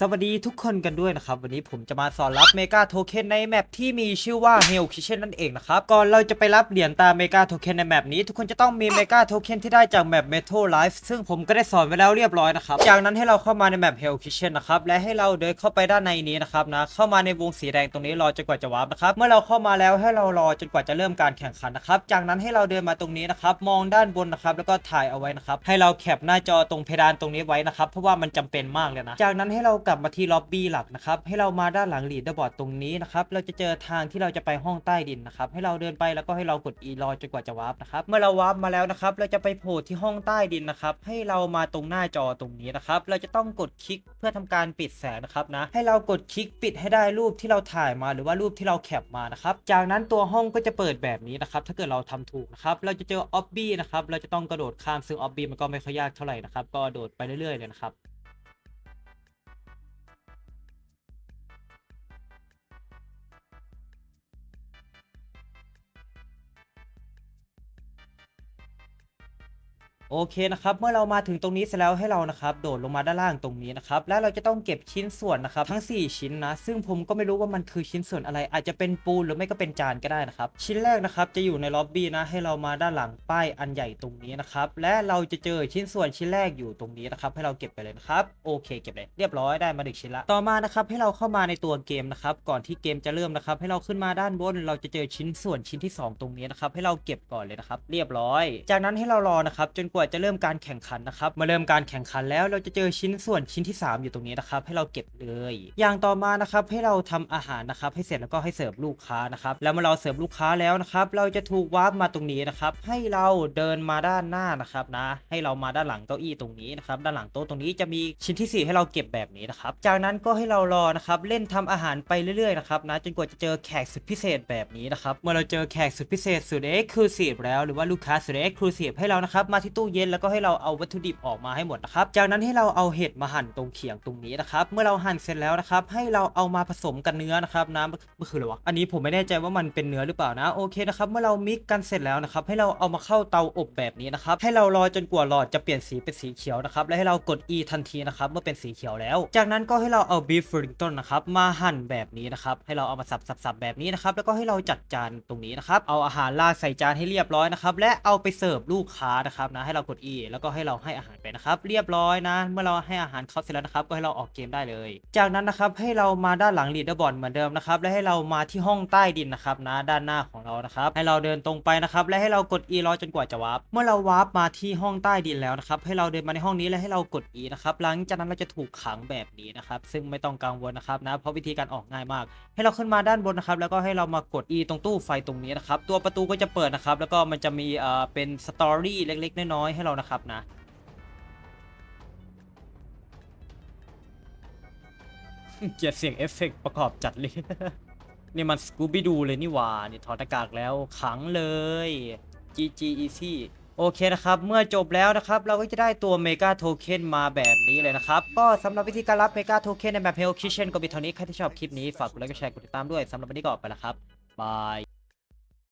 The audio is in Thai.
สวัสดีทุกคนกันด้วยนะครับ วันนี้ผมจะมาสอนรับเมกาโทเค็นในแมปที่มีชื่อว่า Hell Kitchen นั่นเองนะครับ ก่อนเราจะไปรับเหรียญตามเมกาโทเค็นในแมปนี้ ทุกคนจะต้องมีเมกาโทเค็นที่ได้จากแมป Metal Life ซึ่งผมก็ได้สอนไว้แล้วเรียบร้อยนะครับ จากนั้นให้เราเข้ามาในแมป Hell Kitchen นะครับ และให้เราเดินเข้าไปด้านในนี้นะครับนะ เข้ามาในวงสีแดงตรงนี้รอจนกว่าจะวาร์ปนะครับ เมื่อเราเข้ามาแล้วให้เรารอจนกว่าจะเริ่มการแข่งขันนะครับ จากนั้นให้เราเดินมาตรงนี้นะครับ มองด้านบนนะครับ แล้วก็ถ่ายเอาไว้นะครับ ให้เราแคปหน้าจอตรงเพดานตรงนี้ไว้นะครับ เพราะว่ามันจำเป็นมากเลยนะ จากนั้นให้เรากลับมาที่ล็อบบี้หลักนะครับให้เรามาด้านหลังลีดเดอร์บอร์ดตรงนี้นะครับเราจะเจอทางที่เราจะไปห้องใต้ดินนะครับให้เราเดินไปแล้วก็ให้เรากด E รอจนกว่าจะวาร์ปนะครับเมื่อเราวาร์ปมาแล้วนะครับเราจะไปโผล่ที่ห้องใต้ดินนะครับให้เรามาตรงหน้าจอตรงนี้นะครับเราจะต้องกดคลิกเพื่อทำการปิดแสงนะครับนะให้เรากดคลิกปิดให้ได้รูปที่เราถ่ายมาหรือว่ารูปที่เราแคปมานะครับจากนั้นตัวห้องก็จะเปิดแบบนี้นะครับถ้าเกิดเราทำถูกนะครับเราจะเจอออบบี้นะครับเราจะต้องกระโดดข้ามซึ่งออบบี้มันก็ไม่ค่อยยากเท่าไหร่นะครับก็โดดไปเรื่อยๆเลยนะครับ โอเคนะครับ เมื่อเรามาถึงตรงนี้เสร็จแล้วให้เรานะครับ โดดลงมาด้านล่างตรงนี้นะครับ แล้วเราจะต้องเก็บชิ้นส่วนนะครับ ทั้ง 4 ชิ้นนะ ซึ่งผมก็ไม่รู้ว่ามันคือชิ้นส่วนอะไร อาจจะเป็นปูนหรือไม่ก็เป็นจานก็ได้นะครับ ชิ้นแรกนะครับจะอยู่ในล็อบบี้นะ ให้เรามาด้านหลังป้ายอันใหญ่ตรงนี้นะครับ และเราจะเจอชิ้นส่วนชิ้นแรกอยู่ตรงนี้นะครับ ให้เราเก็บไปเลยนะครับ โอเค เก็บเลย เรียบร้อยได้มาดึกชิ้นละ ต่อมานะครับให้เราเข้ามาในตัวเกมนะครับ ก่อนที่เกมจะเริ่มนะครับ ให้เราขึ้นมาด้านบน เราจะเจอชิ้นส่วนชิ้นที่ 2 ตรงนี้นะครับ ให้เราเก็บก่อนเลยนะครับ เรียบร้อย จากนั้นให้เรารอนะครับจนว่าจะเริ่มการแข่งขันนะครับมาเริ่มการแข่งขันแล้วเราจะเจอชิ้นส่วนชิ้นที่ 3 อยู่ตรงนี้นะครับให้เราเก็บเลย อย่างต่อมานะครับให้เราทำอาหารนะครับให้เสร็จแล้วก็ให้เสิร์ฟลูกค้านะครับแล้วเมื่อเราเสิร์ฟลูกค้าแล้วนะครับเราจะถูกวาร์ปมาตรงนี้นะครับให้เราเดินมาด้านหน้านะครับนะให้เรามาด้านหลังเก้าอี้ตรงนี้นะครับด้านหลังโต๊ะตรงนี้จะมีชิ้นที่ 4 ให้เราเก็บแบบนี้นะครับจากนั้นก็ให้เรารอนะครับเล่นทำอาหารไปเรื่อยๆนะครับนะจนกว่าจะเจอแขกสุดพิเศษแบบนี้นะครับเมื่อเราเจอแขกสุดพิเศษสุดเอ็กซ์คลูซีฟแล้วหรือว่าลูกค้าสุดเอ็กซ์คลูซีฟให้เรานะครับมาที่ตู้เย็นแล้วก็ให้เราเอาวัตถุดิบออกมาให้หมดนะครับ จากนั้นให้เราเอาเห็ดมาหั่นตรงเขียงตรงนี้นะครับ เมื่อเราหั่นเสร็จแล้วนะครับ ให้เราเอามาผสมกันเนื้อนะครับนะมันคืออะไรวะ อันนี้ผมไม่แน่ใจว่ามันเป็นเนื้อหรือเปล่านะ โอเคนะครับ เมื่อเรามิกกันเสร็จแล้วนะครับ ให้เราเอามาเข้าเตาอบแบบนี้นะครับ ให้เรารอจนกว่าหลอดจะเปลี่ยนสีเป็นสีเขียวนะครับ และให้เรากด E ทันทีนะครับ เมื่อเป็นสีเขียวแล้ว จากนั้นก็ให้เราเอา beef wellington นะครับ มาหั่นแบบนี้นะครับ ให้เราเอามาสับสับสับแบบนี้นะครับ แล้วก็ให้เราจัดจานตรงนี้นะครับ เอาอาหารราดใส่จานให้เรียบร้อยนะครับ และเอาไปเสิร์ฟลูกค้านะครับนะให้เรากด E แล้วก็ให้เราให้อาหารไปนะครับ เรียบร้อยนะ เมื่อเราให้อาหารเขาเสร็จแล้วนะครับ ก็ให้เราออกเกมได้เลย จากนั้นนะครับให้เรามาด้านหลังลีดเดอร์บอร์ดเหมือนเดิมนะครับและให้เรามาที่ห้องใต้ดินนะครับนะด้านหน้าของเรานะครับ ให้เราเดินตรงไปนะครับและให้เรากด E รอจนกว่าจะวาร์ปเมื่อเราวาร์ปมาที่ห้องใต้ดินแล้วนะครับ ให้เราเดินมาในห้องนี้และให้เรากด E นะครับหลังจากนั้นเราจะถูกขังแบบนี้นะครับ ซึ่งไม่ต้องกังวลนะครับนะเพราะวิธีการออกง่ายมาก ให้เราขึ้นมาด้านบนนะครับ แล้วก็ให้เรามากด E ตรงตู้ไฟตรงนี้นะครับตัวประตูก็จะเปิดนะครับแล้วก็มันจะมีเอ่อเป็นสตอรี่เล็กๆน้อยๆให้เรานะครับนะ เกียดเสียงเอฟเฟกประกอบจัดเลย นี่มันสกูบี้ดูเลยนี่หว่านี่ถอดหน้ากากแล้วขังเลย GG Easy โอเคนะครับ เมื่อจบแล้วนะครับ เราก็จะได้ตัวเมกาโทเค็นมาแบบนี้เลยนะครับ ก็สำหรับวิธีการรับเมกาโทเค็นในแบบ Hell Kitchen ก็มีเท่านี้ ใครที่ชอบคลิปนี้ ฝากกดไลค์กดแชร์กดติดตามด้วยสำหรับวันนี้ก็ไปแล้วครับ บาย